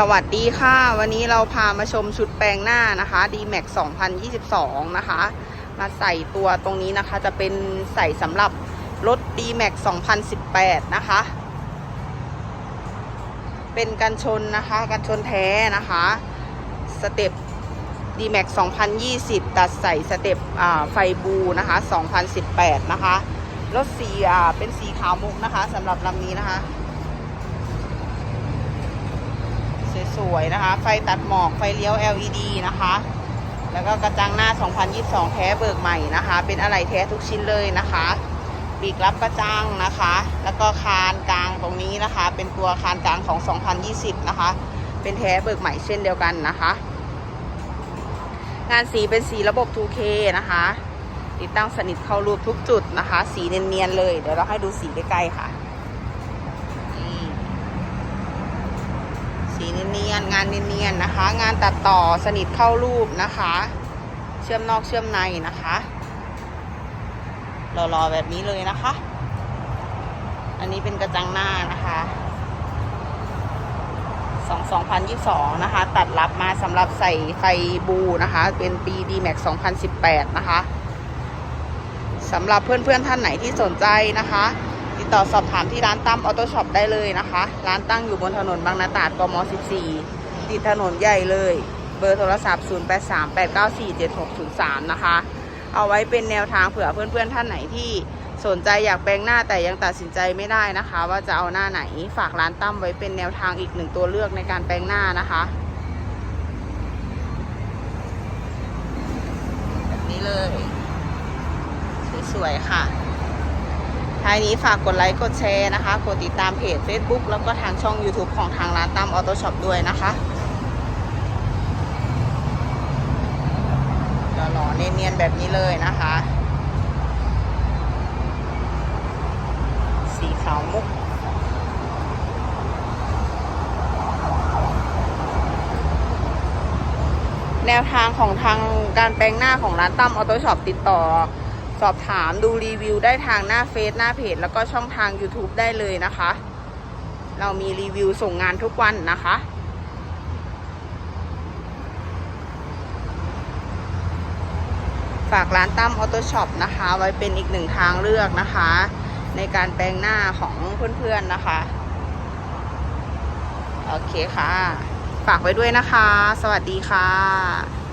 สวัสดีค่ะ วันนี้เราพามาชมชุดแปลงหน้านะคะ D-Max 2022 นะคะ มาใส่ตัวตรงนี้นะคะจะเป็นใส่สำหรับรถ D-Max 2018 นะคะ เป็นกันชนนะคะกันชนแท้นะคะสเต็ป D-Max 2020 ตัดใส่สเต็ปไฟบูนะคะ 2018 นะคะ รถสีเป็นสีขาวมุกนะคะสำหรับลำนี้นะคะ สวยๆนะคะ ไฟตัดหมอกไฟเลี้ยว LED นะคะ แล้วก็กระจังหน้า 2022 แท้เบิกใหม่นะคะ เป็นอะไรแท้ทุกชิ้นเลยนะคะปีกรับกระจังนะคะ แล้วก็คานกลางตรงนี้นะคะ เป็นตัวคานกลางของ 2020 นะคะ เป็นแท้เบิกใหม่เช่นเดียวกันนะคะ งานสีเป็นสีระบบ 2K นะคะ ติดตั้งสนิทเข้ารูปทุกจุดนะคะ สีเนียนๆเลย เดี๋ยวเราให้ดูสีใกล้ๆค่ะนี่ สี เนียนๆงานเนียนๆนะคะ งานตัดต่อสนิทเข้ารูปนะคะ เชื่อมนอกเชื่อมในนะคะรอๆแบบนี้เลยนะคะ อันนี้เป็นกระจังหน้านะคะ2 2022นะคะ ตัดรับมาสำหรับใส่ไฟบูนะคะ เป็นปี D-Max 2018นะคะสำหรับเพื่อนๆท่านไหนที่สนใจนะคะ ติดต่อสอบถามที่ร้านตั้มออโต้ช็อปได้เลยนะคะ ร้านตั้งอยู่บนถนนบางนาตราดกม 14 ติดถนนใหญ่เลย เบอร์โทรศัพท์ 0838947603 นะคะ เอาไว้เป็นแนวทางเผื่อเพื่อนๆท่านไหนที่สนใจอยากแปลงหน้าแต่ยังตัดสินใจไม่ได้นะคะ ว่าจะเอาหน้าไหนฝากร้านตั้มไว้เป็นแนวทางอีกหนึ่งตัวเลือกในการแปลงหน้านะคะแบบนี้เลย สวยๆค่ะ ท้ายนี้ฝากกดไลค์กดแชร์นะคะ กดติดตามเพจ Facebook แล้วก็ทางช่อง YouTube ของทางร้านตั้มออโต้ช็อปด้วยนะคะหล่อๆเนียนๆแบบนี้เลยนะคะ สีขาวมุกแนวทางของทางการแปลงหน้าของร้านตั้มออโต้ช็อปติดต่อ สอบถามดูรีวิวได้ทางหน้าเฟซหน้าเพจแล้วก็ช่องทาง YouTube ได้เลยนะคะ เรามีรีวิวส่งงานทุกวันนะคะ ฝากร้านตั้มออโต้ช็อปนะคะ ไว้เป็นอีกหนึ่งทางเลือกนะคะ ในการแปลงหน้าของเพื่อนๆนะคะ โอเคค่ะ ฝากไว้ด้วยนะคะ สวัสดีค่ะ